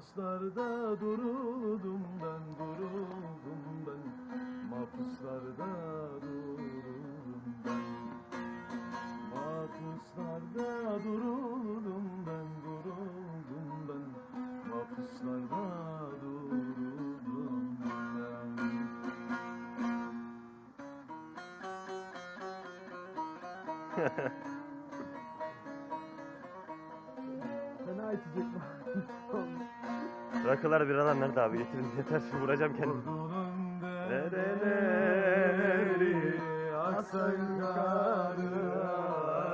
Mahpuslarda duruldum ben, duruldum ben. Mahpuslarda duruldum ben. Mahpuslarda duruldum ben, duruldum ben. Mahpuslarda duruldum ben. Fena içecek Rakılar biralar nerede abi? Getirin yeter. Vuracağım kendimi. Dereleri aksa yukarı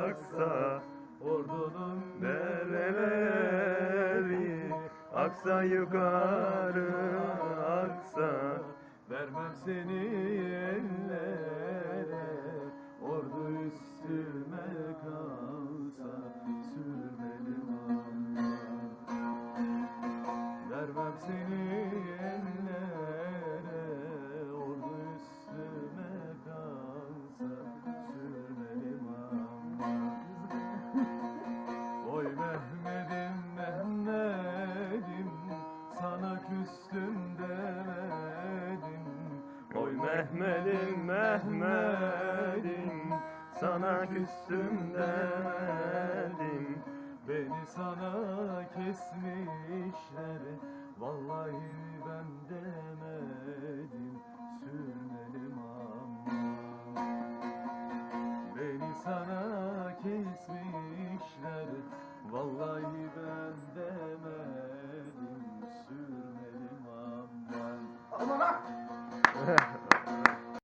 aksa Ordunun Dereleri aksa yukarı aksa. Vermem seni ellere Ordu üstüme kalsa Demedim Oy Mehmet'im Mehmet'im sana küstüm demedim. Beni sana kesmişler Vallahi ben demedim. Sürmedim ama. Beni sana kesmişler Vallahi ben demedim このな